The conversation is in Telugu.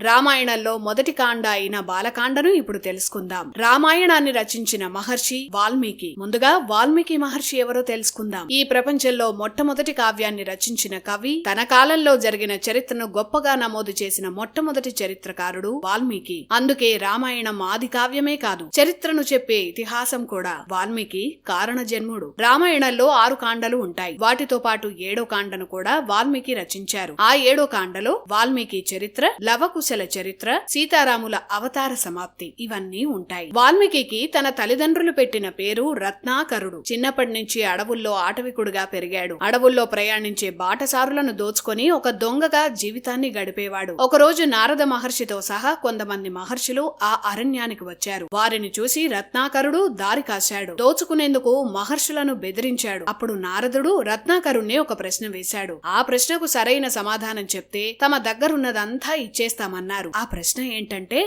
రామాయణంలో మొదటి కాండ అయిన బాలకాండను ఇప్పుడు తెలుసుకుందాం. రామాయణాన్ని రచించిన మహర్షి వాల్మీకి. ముందుగా వాల్మీకి మహర్షి ఎవరో తెలుసుకుందాం. ఈ ప్రపంచంలో మొట్టమొదటి కావ్యాన్ని రచించిన కవి తన కాలంలో జరిగిన చరిత్రను గొప్పగా నమోదు చేసిన మొట్టమొదటి చరిత్రకారుడు వాల్మీకి. అందుకే రామాయణం ఆది కావ్యమే కాదు చరిత్రను చెప్పే ఇతిహాసం కూడా వాల్మీకి కారణ జన్ముడు. రామాయణంలో ఆరు కాండలు ఉంటాయి. వాటితో పాటు ఏడో కాండను కూడా వాల్మీకి రచించారు. ఆ ఏడో కాండలో వాల్మీకి చరిత్ర లవకు లవకుశల చరిత్ర సీతారాముల అవతార సమాప్తి ఇవన్నీ ఉంటాయి. వాల్మీకి తన తల్లిదండ్రులు పెట్టిన పేరు రత్నాకరుడు. చిన్నప్పటి నుంచి అడవుల్లో ఆటవికుడుగా పెరిగాడు. అడవుల్లో ప్రయాణించే బాటసారులను దోచుకొని ఒక దొంగగా జీవితాన్ని గడిపేవాడు. ఒకరోజు నారద మహర్షితో సహా కొంతమంది మహర్షులు ఆ అరణ్యానికి వచ్చారు. వారిని చూసి రత్నాకరుడు దారి కాశాడు. దోచుకునేందుకు మహర్షులను బెదిరించాడు. అప్పుడు నారదుడు రత్నాకరుణ్ణి ఒక ప్రశ్న వేశాడు. ఆ ప్రశ్నకు సరైన సమాధానం చెప్తే తమ దగ్గరున్నదంతా అన్నారు ఆ ప్రశ్న ఏంటంటే